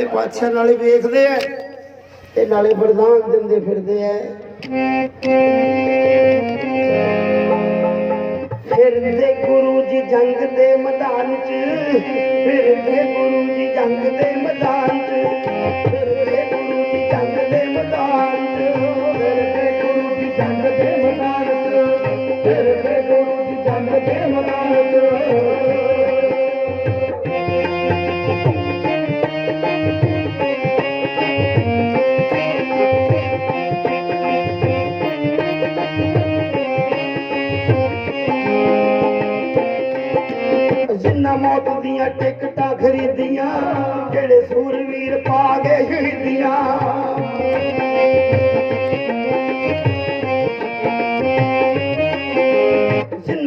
ਇਹ ਪਾਤਸ਼ਾਹ ਨਾਲੇ ਵੇਖਦੇ ਆ। ਤੇ ਨਾਲੇ ਵਰਦਾਨ ਦਿੰਦੇ ਫਿਰਦੇ ਆ। ਫਿਰਦੇ ਗੁਰੂ ਜੀ ਜੰਗ ਦੇ ਮੈਦਾਨ 'ਚ, ਫਿਰਦੇ ਗੁਰੂ ਜੀ ਜੰਗ ਦੇ ਮੈਦਾਨ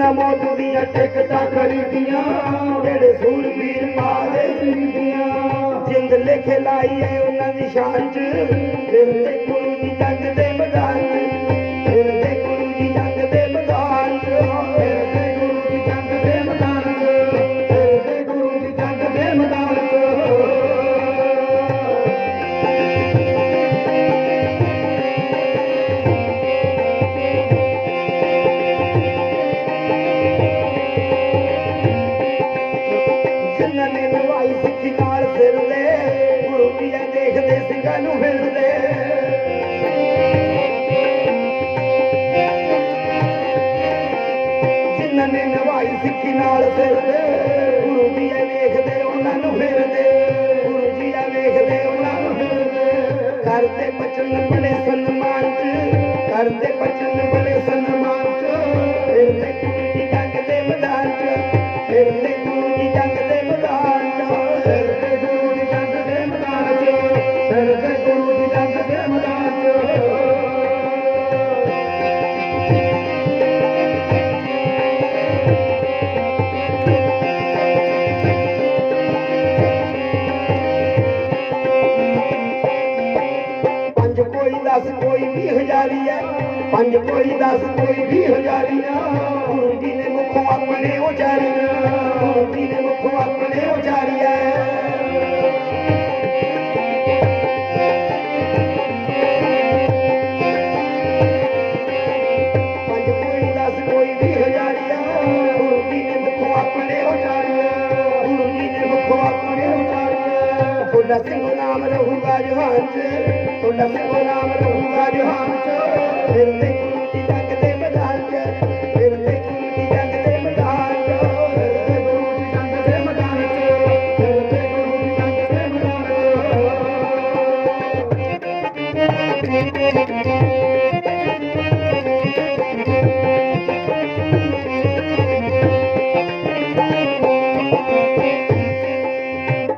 ਜਿੰਨਾ ਮੌਤ ਦੀਆਂ ਟਿਕਟਾਂ ਖਰੀਦੀਆਂ, ਜਿਹੜੇ ਸੂਰ ਪੀਰ ਗਏ ਸ਼ਹੀਦੀਆਂ ਜਿੰਦ ਲਿਖ ਲਾਈ ਏ ਉਹਨਾਂ ਦੀ ਸ਼ਾਨ ਚ ਫਿਰਦੇ ਗੁਰੂ ਪੰਜ ਕੋਈ 10 ਕੋਈ 20 ਹਜ਼ਾਰੀ ਆ ਗੁਰੂ ਜੀ ਨੇ ਮੁਖੋਂ ਆਪਣੇ ਉਚਾਰੀਆਂ। ਗੁਰੂ ਜੀ ਨੇ ਮੁਖੋਂ ਆਪਣੇ ਉਚਾਰੀਆਂ। ਪੰਜ ਕੋਈ 10 ਕੋਈ 20 ਹਜ਼ਾਰੀ ਆ ਗੁਰੂ ਜੀ ਨੇ ਮੁਖੋਂ ਆਪਣੇ ਉਚਾਰੀਆਂ। ਗੁਰੂ ਜੀ ਨੇ ਮੁਖੋਂ ਆਪਣੇ ਉਚਾਰੀਆਂ। ਤੁਹਾਡਾ ਸਿੰਘ ਨਾਮ ਰਹੂਗਾ ਜਹਾਨ ਚ। ਤੁਹਾਡਾ ਸਿੰਘ ਨਾਮ ਰਹੂਗਾ ਜਹਾਨ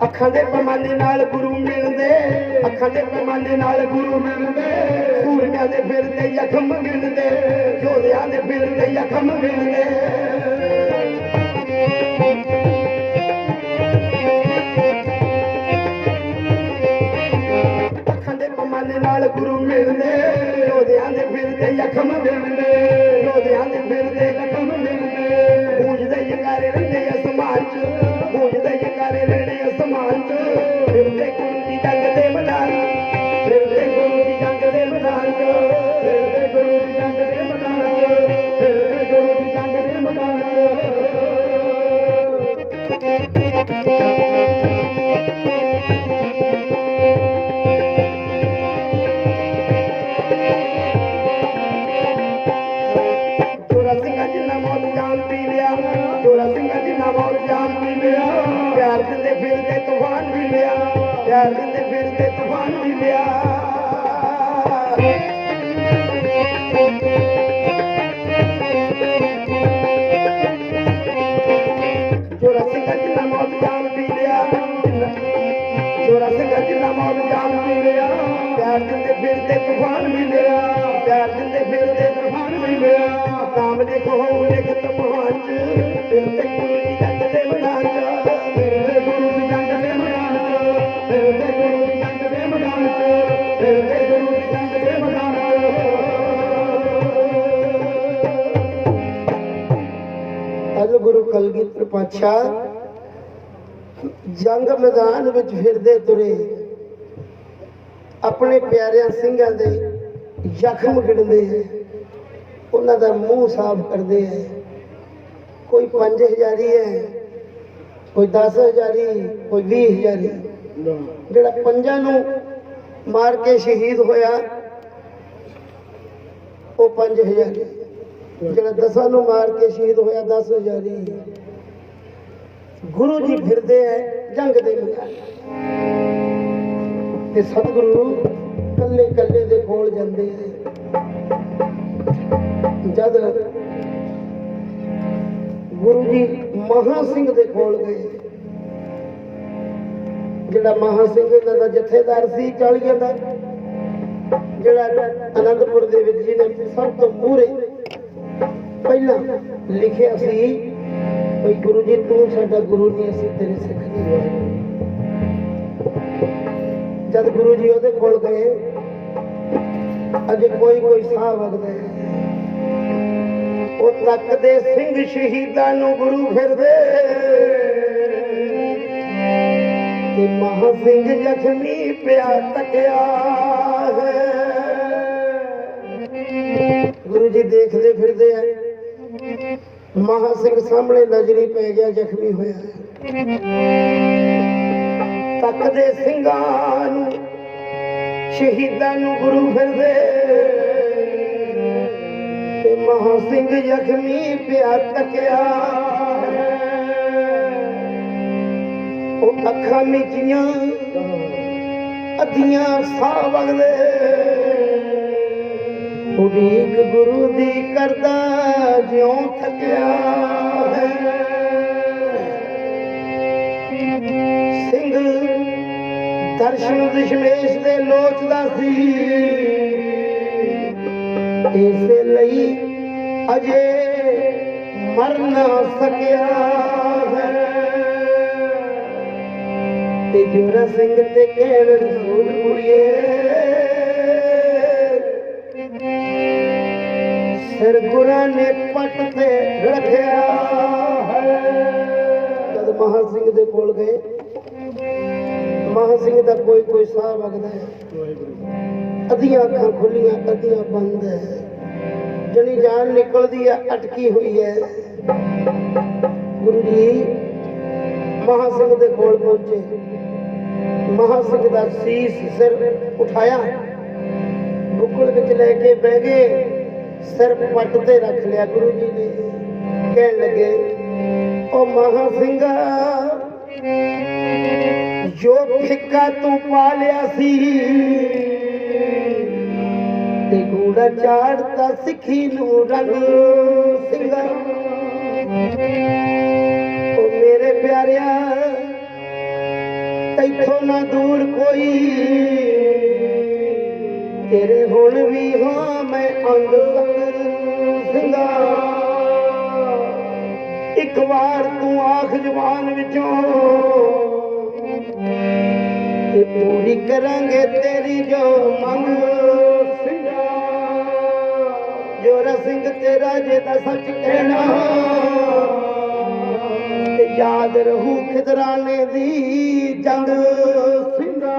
ਅੱਖਾਂ ਦੇ ਪਮਾਨੇ ਨਾਲ ਗੁਰੂ ਮਿਲਦੇ ਅੱਖਾਂ ਦੇ ਪਮਾਨੇ ਨਾਲ ਗੁਰੂ ਮਿਲਦੇ। ਨਾਲ ਗੁਰੂ ਮਿਲਦੇ ਯੋਧਿਆਂ ਦੇ ਫਿਰਦੇ ਜ਼ਖਮ ਮਿਲਦੇ ਯੋਧਿਆਂ ਦੇ ਫਿਰਦੇ ਜ਼ਖਮ ਮਿਲਦੇ ਗੂੰਜਦੇ ਜਕਾਰੇ ਰਹਿੰਦੇ ਅਸਮਾਨ ਚ ਗੂੰਜਦੇ ਜਕਾਰੇ ਰਹਿੰਦੇ ਅਸਮਾਨ ਚ। ਮੌਤ ਪੀ ਲਿਆ ਚੋਰਾ ਸਿੰਘਾਂ ਜਿੰਨਾ ਮੌਤ ਜਾਨ ਪੀ ਲਿਆ। ਪਿਆਰ ਦਿੰਦੇ ਫਿਰਦੇ ਤੂਫਾਨ ਪੀ ਲਿਆ। ਪਿਆਰ ਦਿੰਦੇ ਫਿਰਦੇ ਤੂਫਾਨ ਵੀ ਲਿਆ। ਚੋਰਾ ਸਿੰਘਾਂ ਜਿੰਨਾ ਮੌਤ ਜਾਨ ਪੀ ਲਿਆ। ਜਿੰਨਾ- ਸਿੰਘਾਂ ਜਿੰਨਾ ਮੌਤ ਜਾਨ ਪੀ ਲਿਆ। ਪਿਆਰ ਦਿੰਦੇ ਫਿਰਦੇ ਤੂਫਾਨ ਵੀ ਲਿਆ। ਪਿਆਰ ਦਿੰਦੇ ਫਿਰਦੇ ਤੂਫਾਨ ਵੀ ਲਿਆ। ਨਾਮ ਲਿਖੋ ਲਿਖਤ ਮਹਾਨ ਚ ਗੁਰੂ ਦੀ ਜੰਗ ਦੇ ਮੈਦਾਨ ਚ। ਫਿਰਦੇ ਗੁਰੂ ਦੀ ਜੰਗ ਦੇ ਮੈਦਾਨ ਚ ਫਿਰਦੇ ਗੁਰੂ ਦੀ ਜੰਗ ਦੇ ਮੈਦਾਨ ਚ ਫਿਰਦੇ ਗੁਰੂ ਦੀ ਜੰਗ ਦੇ ਮੈਦਾਨ ਚ। ਅਜ ਗੁਰੂ ਕਲਗੀਧਰ ਪਾਤਸ਼ਾਹ ਜੰਗ ਮੈਦਾਨ ਵਿੱਚ ਫਿਰਦੇ ਤੁਰੇ। ਆਪਣੇ ਪਿਆਰਿਆਂ ਸਿੰਘਾਂ ਦੇ ਜ਼ਖਮ ਗਿਣਦੇ। ਉਹਨਾਂ ਦਾ ਮੂੰਹ ਸਾਫ਼ ਕਰਦੇ ਹੈ ਕੋਈ 5000 ਹੈ, ਕੋਈ 10000 ਕੋਈ 20000 ਜਿਹੜਾ ਪੰਜਾਂ ਨੂੰ ਮਾਰ ਕੇ ਸ਼ਹੀਦ ਹੋਇਆ, ਉਹ 5000 ਜਿਹੜਾ ਦਸਾਂ ਨੂੰ ਮਾਰ ਕੇ ਸ਼ਹੀਦ ਹੋਇਆ 10000 ਗੁਰੂ ਜੀ ਫਿਰਦੇ ਐ ਜੰਗ ਦੇ ਮੈਦਾਨ ਤੇ ਸਤਿਗੁਰੂ ਕੱਲੇ ਕੱਲੇ ਦੇ ਕੋਲ ਜਾਂਦੇ ਐ ਜਦ ਗੁਰੂ ਜੀ ਮਹਾ ਸਿੰਘ ਦੇ ਕੋਲ ਗਏ, ਜਿਹੜਾ ਮਹਾ ਸਿੰਘ ਇਹਨਾਂ ਦਾ ਜਥੇਦਾਰ ਸੀ, ਚਾਲੀਆਂ ਦਾ, ਜਿਹੜਾ ਅਨੰਦਪੁਰ ਦੇ ਵਿੱਚ ਜਿਹਨੇ ਸਭ ਤੋਂ ਮੂਹਰੇ ਪਹਿਲਾਂ ਲਿਖਿਆ ਸੀ ਕੋਈ ਗੁਰੂ ਜੀ, ਤੂੰ ਸਾਡਾ ਗੁਰੂ ਨਹੀਂ, ਅਸੀਂ ਤੇਰੇ ਸਿੱਖ ਨਹੀਂ ਜਦ ਗੁਰੂ ਜੀ ਉਹਦੇ ਕੋਲ ਗਏ, ਅਜੇ ਕੋਈ ਕੋਈ ਸਾਹ ਵਗਦਾ ਹੈ। ਉਹ ਤੱਕਦੇ ਸਿੰਘ ਸ਼ਹੀਦਾਂ ਨੂੰ ਗੁਰੂ ਫਿਰਦੇ। ਤੇ ਮਹਾ ਸਿੰਘ ਜ਼ਖਮੀ ਪਿਆ ਤੱਕਿਆ ਹੈ। ਗੁਰੂ ਜੀ ਦੇਖਦੇ ਫਿਰਦੇ ਆ। ਮਹਾ ਸਿੰਘ ਸਾਹਮਣੇ ਨਜ਼ਰੀ ਪੈ ਗਿਆ, ਜ਼ਖਮੀ ਹੋਇਆ। ਤੱਕਦੇ ਸਿੰਘਾਂ ਨੂੰ, ਸ਼ਹੀਦਾਂ ਨੂੰ ਗੁਰੂ ਫਿਰਦੇ। ਮਹਾ ਸਿੰਘ ਜ਼ਖਮੀ ਪਿਆ ਤੱਕਿਆ। ਉਹ ਅੱਖਾਂ ਮੀਚੀਆਂ, ਅੱਧੀਆਂ ਸਾਹ ਵਗਦੇ। ਉਡੀਕ ਗੁਰੂ ਦੀ ਕਰਦਾ ਜਿਉਂ ਥੱਕਿਆ ਸਿੰਘ ਦਰਸ਼ਨ ਦਸ਼ਮੇਸ਼ ਦੇ ਲੋਚਦਾ ਸੀ। ਇਸੇ ਲਈ ਅਜੇ ਮਰ ਨਾ ਸਕਿਆ ਹੈ। ਤੇ ਜੋਰਾ ਸਿੰਘ ਤੇ ਕਹਿਣ ਰਸੂਲ ਕੁੜੀਏ ਸਿਰ ਗੁਰਾਂ ਨੇ ਪੱਟ ਤੇ ਰੱਖਿਆ ਹੈ। ਜਦ ਮਹਾ ਸਿੰਘ ਦੇ ਕੋਲ ਗਏ, ਮਹਾ ਸਿੰਘ ਦਾ ਕੋਈ ਕੋਈ ਸਾਹ ਵਗਦਾ ਹੈ। ਅੱਧੀਆਂ ਅੱਖਾਂ ਖੁੱਲੀਆਂ, ਅੱਧੀਆਂ ਬੰਦ ਹੈ। ਜਣੀ ਜਾਨ ਨਿਕਲਦੀ ਹੈ ਅਟਕੀ ਹੋਈ ਹੈ। ਗੁਰੂ ਜੀ ਮਹਾ ਸਿੰਘ ਦੇ ਕੋਲ ਪਹੁੰਚੇ। ਮਹਾ ਸਿੰਘ ਦਾ ਸੀਸ ਸਿਰ ਉਠਾਇਆ। ਬੁੱਕਲ ਵਿੱਚ ਲੈ ਕੇ ਬਹਿ ਗਏ। ਸਿਰ ਪੱਟ ਤੇ ਰੱਖ ਲਿਆ ਗੁਰੂ ਜੀ ਨੇ। ਕਹਿਣ ਲੱਗੇ ਉਹ ਮਹਾ ਸਿੰਘਾ, ਜੋ ਫਿੱਕਾ ਤੂੰ ਪਾ ਲਿਆ ਸੀ, ਤੇ ਗੂੜਾ ਚਾੜਤਾ ਸਿੱਖੀ ਨੂੰ ਰੰਗ ਸਿੰਘਾ ਉਹ ਮੇਰੇ ਪਿਆਰਿਆ, ਤੈਥੋਂ ਨਾ ਦੂਰ ਕੋਈ। ਤੇਰੇ ਹੁਣ ਵੀ ਹਾਂ ਮੈਂ ਅੰਗ ਸੰਗ ਸਿੰਘਾ ਇੱਕ ਵਾਰ ਤੂੰ ਆਖ ਜਵਾਨ ਵਿੱਚੋਂ, ਤੇ ਪੂਰੀ ਕਰਾਂਗੇ ਤੇਰੀ ਜੋ ਮੰਗ। ਜੋਰਾ ਸਿੰਘ ਤੇਰਾ ਜੇ ਦਾ ਸੱਚ ਕਹਿਣਾ ਤੇ ਯਾਦ ਰਹੂ ਖਿਦਰਾਨੇ ਦੀ ਜੰਗ। ਸਿੰਘਾ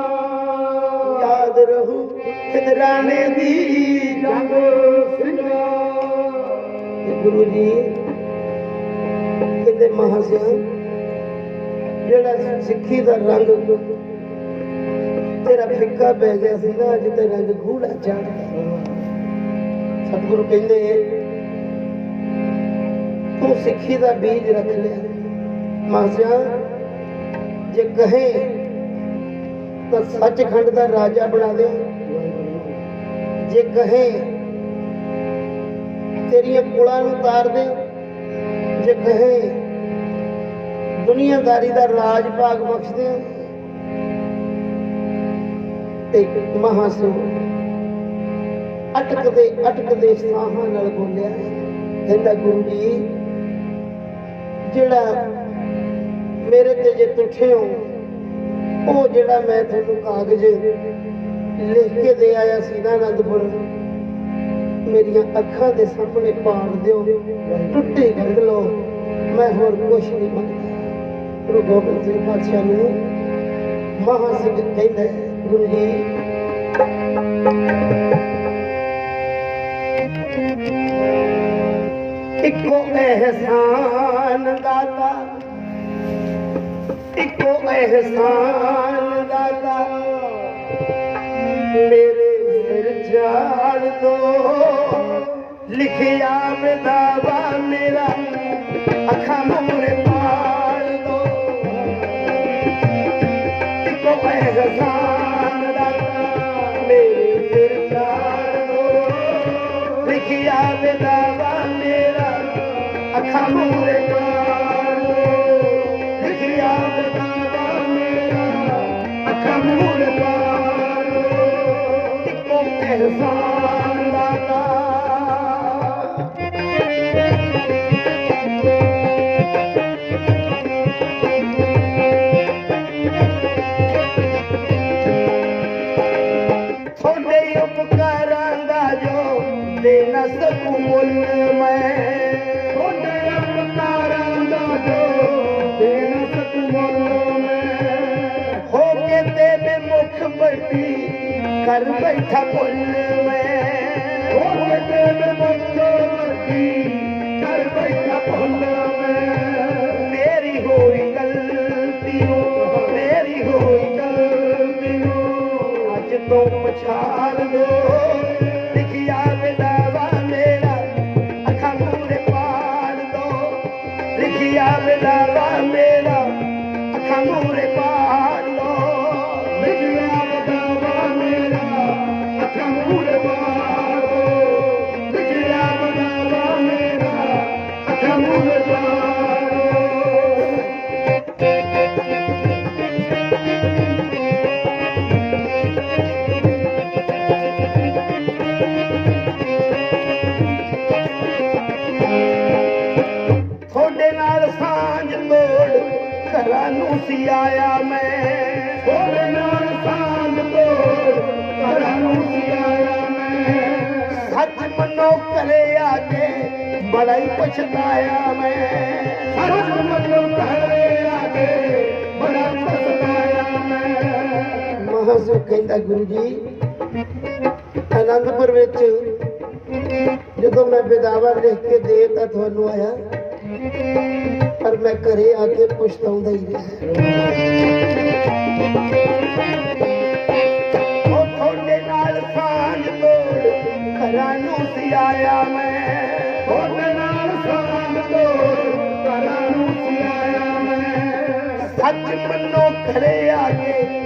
ਯਾਦ ਰਹੂ ਖਿਦਰਾਨੇ ਦੀ ਜੰਗ। ਸਿੰਘਾ ਗੁਰੂ ਜੀ, ਕਹਿੰਦੇ ਮਹਾਸਿਆ ਜਿਹੜਾ ਸਿੱਖੀ ਦਾ ਰੰਗ ਤੇਰਾ ਫਿੱਕਾ ਪੈ ਗਿਆ ਸੀ ਨਾ, ਅੱਜ ਤੇ ਰੰਗ ਗੂੜਾ ਚੜ੍ਹਦਾ ਸਤਿਗੁਰੂ ਕਹਿੰਦੇ, ਤੂੰ ਸਿੱਖੀ ਦਾ ਬੀਜ ਰੱਖ ਲਿਆ। ਮਹਾਸਿਆ ਜੇ ਕਹੇ ਤਾਂ ਸੱਚਖੰਡ ਦਾ ਰਾਜਾ ਬਣਾ ਦੇ। ਜੇ ਕਹੇ, ਤੇਰੀਆਂ ਕੁਲਾਂ ਨੂੰ ਤਾਰ ਦੇ। ਜੇ ਕਹੇ, ਦੁਨੀਆਦਾਰੀ ਦਾ ਰਾਜ ਭਾਗ ਬਖਸ਼ ਦੇ। ਤੇ ਮਹਾਸੂ ਅਟਕਦੇ ਅਟਕਦੇ ਸਾਹਾਂ ਨਾਲ ਬੋਲਿਆ, ਕਹਿੰਦਾ ਗੁਰੂ ਜੀ, ਜਿਹੜਾ ਮੇਰੇ ਤੇ ਜੇ ਤੁਠੇ ਹੋ, ਉਹ ਜਿਹੜਾ ਮੈਂ ਤੁਹਾਨੂੰ ਕਾਗਜ਼ ਲਿਖ ਕੇ ਦੇ ਆਇਆ ਸੀ ਨਾ ਅਨੰਦਪੁਰ, ਮੇਰੀਆਂ ਅੱਖਾਂ ਦੇ ਸਾਹਮਣੇ ਪਾੜ ਦਿਓ, ਟੁੱਟੀ ਗੰਢ ਲਓ, ਮੈਂ ਹੋਰ ਕੁਛ ਨਹੀਂ ਮੰਗਦਾ। ਗੁਰੂ ਗੋਬਿੰਦ ਸਿੰਘ ਪਾਤਸ਼ਾਹ ਨੂੰ ਮਹਾ ਸਿੰਘ ਕਹਿੰਦਾ, ਗੁਰੂ ਜੀ सान दादा सिर झार दो लिखिया मा मेर अखां ਅੱਖਾਂ பட்டு கருப்பை பொண்ணு ਕਹਿੰਦਾ ਗੁਰੂ ਜੀ। ਆਨੰਦਪੁਰ ਵਿੱਚ ਜਦੋਂ ਮੈਂ ਵਿਦਾਵਾ ਲਿਖ ਕੇ ਦੇ ਤਾਂ ਤੁਹਾਨੂੰ ਆਇਆ। ਪਰ ਮੈਂ ਘਰੇ ਆ ਕੇ ਪਛਤਾਉਂਦਾ ਹੀ ਰਿਹਾ। ਉਹ ਤੁਹਾਡੇ ਨਾਲ ਸਾਂਝ ਤੋੜ ਘਰਾਂ ਨੂੰ ਸੀ ਆਇਆ ਮੈਂ। ਤੁਹਾਡੇ ਨਾਲ ਸਾਂਝ ਤੋੜ ਘਰਾਂ ਨੂੰ ਸੀ ਆਇਆ ਮੈਂ। ਸੱਚ ਮੰਨੋ ਘਰੇ ਆ ਕੇ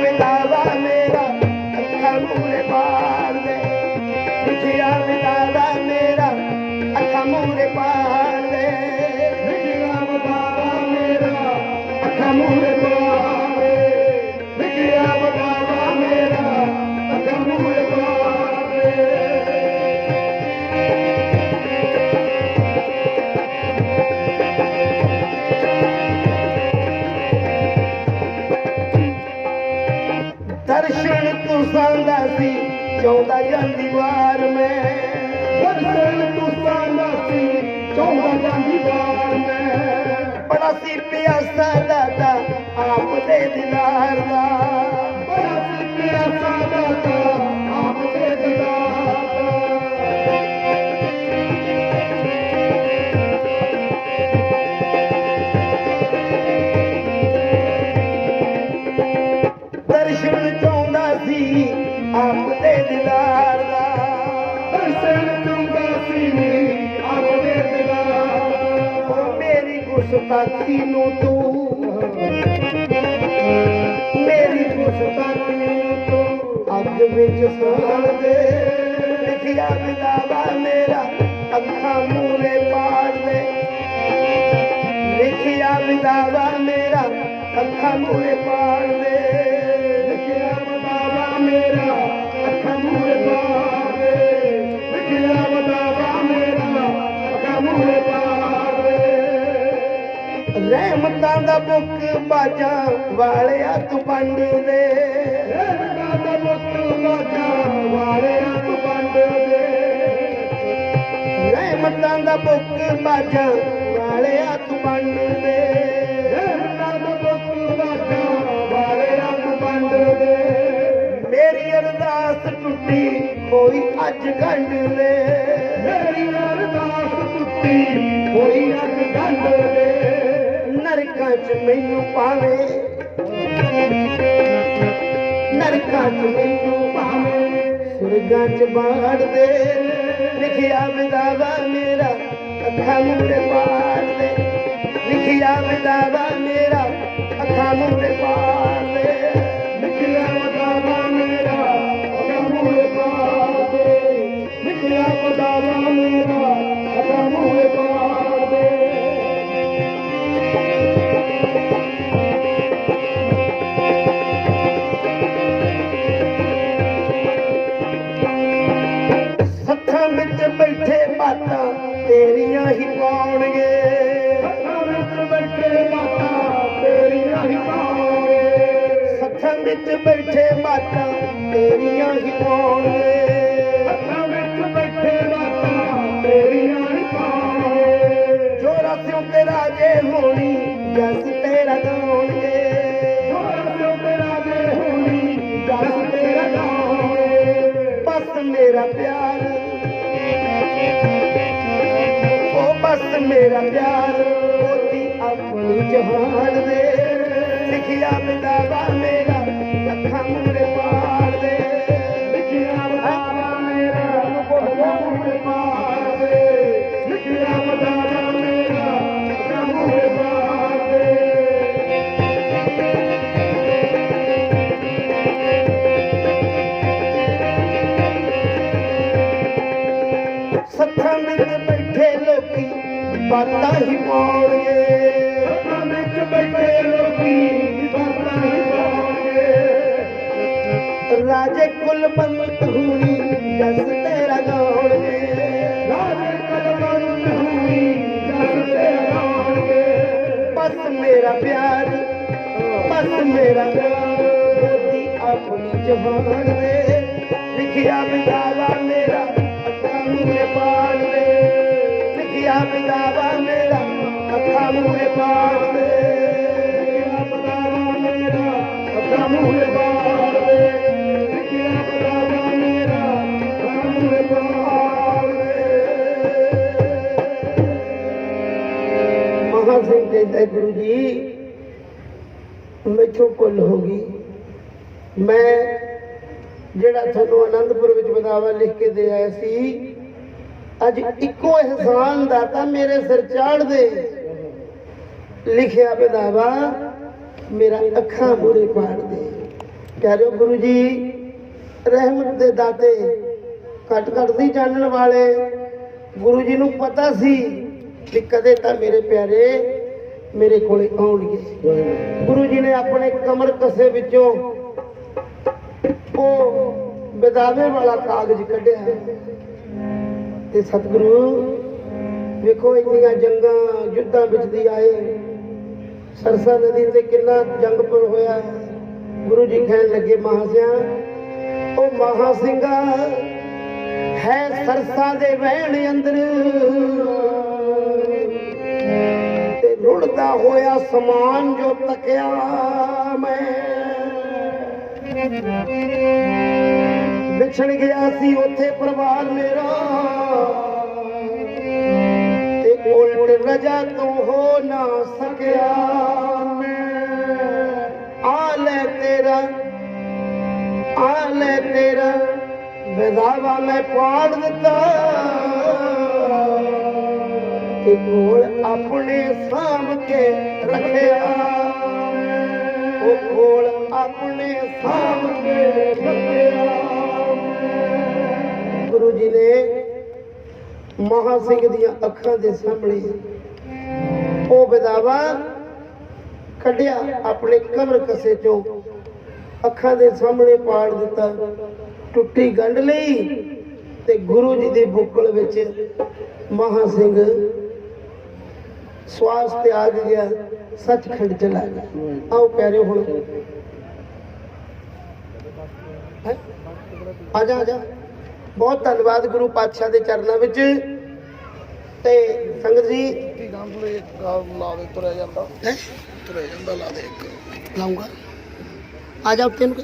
चौदा जा दीवार चौदा जा दीवार बरा पिया सादा दीदारादा दार ਗੁਸਤਾਖੀ ਨੂੰ ਤੂੰ ਮੇਰੀ ਗੁਸਤਾਖੀ ਨੂੰ ਤੂੰ ਅੱਗ ਵਿੱਚ ਸਾੜ ਦੇ। ਲਿਖਿਆ ਵਿਦਾਵਾ ਮੇਰਾ ਅੱਖਾਂ ਮੂਰੇ ਪਾੜ ਦੇ। ਲਿਖਿਆ ਵਿਦਾਵਾ ਮੇਰਾ ਅੱਖਾਂ ਮੂਰੇ ਪਾੜ ਦੇ। ਲਿਖਿਆ ਵਿਦਾਵਾ ਮੇਰਾ ਅੱਖਾਂ ਮੂਰੇ ਪਾੜ ਦੇ। ਲਿਖਿਆ ਵਿਦਾਵਾ ਮੇਰਾ ਅੱਖਾਂ ਮੂਰੇ ਰਹਿਮਤਾਂ ਦਾ ਬੁੱਕ ਬਾਜਾ ਵਾਲਿਆ ਤੂੰ ਪੰਡ ਦੇ ਦਾਦਾ ਮੁੱਤ ਬਾਜਾ ਵਾਲਿਆ ਤੂੰ ਬੰਦ ਦੇ ਰਹਿਮਤਾਂ ਦਾ ਬੁੱਕ ਬਾਜਾ ਵਾਲਿਆ ਤੂੰ ਪੰਡ ਦੇ ਦਾਦਾ ਮੁੱਤ ਬਾਜਾ ਵਾਲਿਆ ਤੂੰ ਬੰਦ ਦੇ ਮੇਰੀ ਅਰਦਾਸ ਟੁੱਟੀ ਕੋਈ ਅੱਜ ਗੰਢ ਦੇ ਮੇਰੀ ਅਰਦਾਸ ਟੁੱਟੀ ਕੋਈ ਅੱਗ ਗੰਢ ਦੇ ਨਰਕਾਂ 'ਚ ਮੈਨੂੰ ਪਾਵੇ ਨਰਕਾਂ 'ਚ ਮੈਨੂੰ ਪਾਵੇ ਸੁਰਗਾਂ 'ਚ ਬਾੜ ਦੇ ਲਿਖਿਆ ਵਿਦਾਵਾ ਮੇਰਾ ਅੱਖਾਂ ਮੂਰੇ ਪਾੜ ਦੇ ਲਿਖਿਆ ਵਿਦਾਵਾ ਮੇਰਾ ਅੱਖਾਂ ਮੂਰੇ ਪਾੜ बस मेर प्यार बस मेरा प्यार पीती जवान सिखी आंद ਬਾਤਾਂ ਹੀ ਪਾਉਣਗੇ। ਹੱਥਾਂ ਵਿੱਚ ਬੈਠੇ ਲੋਕੀ ਬਾਤਾਂ ਹੀ ਪਾਉਣਗੇ। ਰਾਜੇ ਕੁਲਬੰਤ ਹੋਣੀ ਜਸ ਤੇਰਾ ਗਾਉਣਗੇ ਰਾਜੇ ਕਲਬੰਦ ਹੋਈ ਜਸ ਤੇਰਾ ਗਾਉਣਗੇ ਬਸ ਮੇਰਾ ਪਿਆਰ, ਬਸ ਮੇਰਾ ਪਿਆਰ ਉਹਦੀ ਆਪਣੀ ਜਹਾਨ ਦੇ ਲਿਖਿਆ ਬਿਦਾਵਾ ਮੇਰਾ ਅੱਖਾਂ ਮੂਰੇ ਪਾੜ ਦੇ ਲਿਖਿਆ ਮੇਰਾ, ਅੱਖਾਂ ਮੂਰੇ ਪਾੜ ਦੇ ਲਿਖਿਆ ਬਦਾਵਾ ਮੇਰਾ, ਅੱਖਾਂ ਮੂਹੇ ਪਾਰ ਦੇ ਲਿਖਿਆ ਬਦਾਵਾ ਮੇਰਾ, ਅੱਖਾਂ ਮੂਹੇ ਪਾਰ ਦੇ ਮਹਾ ਸਿੰਘ ਕਹਿੰਦਾ, ਗੁਰੂ ਜੀ, ਮੈਥੋਂ ਕੁੱਲ ਹੋ ਗਈ। ਮੈਂ ਜਿਹੜਾ ਤੁਹਾਨੂੰ ਆਨੰਦਪੁਰ ਵਿੱਚ ਬਦਾਵਾ ਲਿਖ ਕੇ ਦੇ ਆਇਆ ਸੀ ਅੱਜ ਇੱਕੋ ਅਹਿਸਾਨ ਦਾਤਾ ਮੇਰੇ ਸਿਰ ਚਾੜ ਦੇ। ਲਿਖਿਆ ਬਦਾਵਾ, ਮੇਰਾ ਅੱਖਾਂ ਮੂਰੇ ਪਾੜ ਦੇ। ਪਿਆਰਿਓ ਗੁਰੂ ਜੀ, ਰਹਿਮਤ ਦੇ ਦਾਤੇ, ਘਟ ਘਟ ਦੀ ਜਾਣਨ ਵਾਲੇ। ਗੁਰੂ ਜੀ ਨੂੰ ਪਤਾ ਸੀ ਕਿ ਕਦੇ ਤਾਂ ਮੇਰੇ ਪਿਆਰੇ ਮੇਰੇ ਕੋਲੇ ਆਉਣਗੇ। ਗੁਰੂ ਜੀ ਨੇ ਆਪਣੇ ਕਮਰ ਕਸੇ ਵਿੱਚੋਂ ਉਹ ਬਦਾਵੇ ਵਾਲਾ ਕਾਗਜ਼ ਕੱਢਿਆ। ਤੇ ਸਤਿਗੁਰੂ, ਵੇਖੋ ਇੰਨੀਆਂ ਜੰਗਾਂ, ਯੁੱਧਾਂ ਵਿੱਚ ਦੀ ਆਏ। ਸਰਸਾ ਨਦੀ ਤੇ ਕਿੰਨਾ ਜੰਗਪੁਰ ਹੋਇਆ ਗੁਰੂ ਜੀ ਕਹਿਣ ਲੱਗੇ, ਮਹਾਸਿਆ, ਉਹ ਮਹਾ ਸਿੰਘਾ ਹੈ ਸਰਸਾ ਦੇ ਵਹਿਣ ਅੰਦਰ। ਤੇ ਰੁੜਦਾ ਹੋਇਆ ਸਮਾਨ ਜੋ ਤਕਿਆ ਮੈਂ। ਵਿਛੜ ਗਿਆ ਸੀ, ਉੱਥੇ ਪਰਿਵਾਰ ਮੇਰਾ। ਤੇ ਉਲਟ ਰਜਾ ਤੂੰ ਹੋ ਨਾ ਸਕਿਆ। ਆ ਲੈ ਤੇਰਾ, ਆ ਲੈ ਤੇਰਾ ਵਿਦਾਵਾ ਮੈਂ ਪਾੜ ਦਿੱਤਾ। ਤੇ ਕੋਲ ਆਪਣੇ ਸਾਂਭ ਕੇ ਰੱਖਿਆ। ਉਹ ਕੋਲ ਆਪਣੇ ਸਾਂਭ ਕੇ ਜੀ ਨੇ ਮਹਾ ਸਿੰਘ ਦੀਆਂ ਅੱਖਾਂ ਦੇ ਸਾਹਮਣੇ ਉਹ ਵਿਦਾਵਾ ਕੱਢਿਆ, ਆਪਣੇ ਕਮਰ ਕਸੇ ਚੋਂ ਅੱਖਾਂ ਦੇ ਸਾਹਮਣੇ ਪਾੜ ਦਿੱਤਾ। ਟੁੱਟੀ ਗੰਢ ਲਈ ਤੇ ਗੁਰੂ ਜੀ ਦੇ ਬੁੱਕਲ ਵਿੱਚ ਮਹਾ ਸਿੰਘ ਸਵਾਸ ਤਿਆਗ ਗਿਆ, ਸੱਚਖੰਡ ਚਲਾ ਗਿਆ। ਆਓ ਪਿਆਰਿਓ ਹੁਣ। ਹੈਂ? ਆ ਆ ਜਾ। ਬਹੁਤ ਧੰਨਵਾਦ ਗੁਰੂ ਪਾਤਸ਼ਾਹ ਦੇ ਚਰਨਾਂ ਵਿੱਚ। ਤੇ ਸੰਗਤ ਜੀ ਕੀ ਗਾਂ ਥੋੜੇ ਲਾ ਦੇ ਤੁਰਿਆ ਜਾਂਦਾ। ਹੈਂ? ਤੁਰਿਆ ਜਾਂਦਾ ਲਾ ਦੇ ਇੱਕ। ਲਾਉਂਗਾ। ਆ ਜਾ ਉੱਤੇ ਨੂੰ।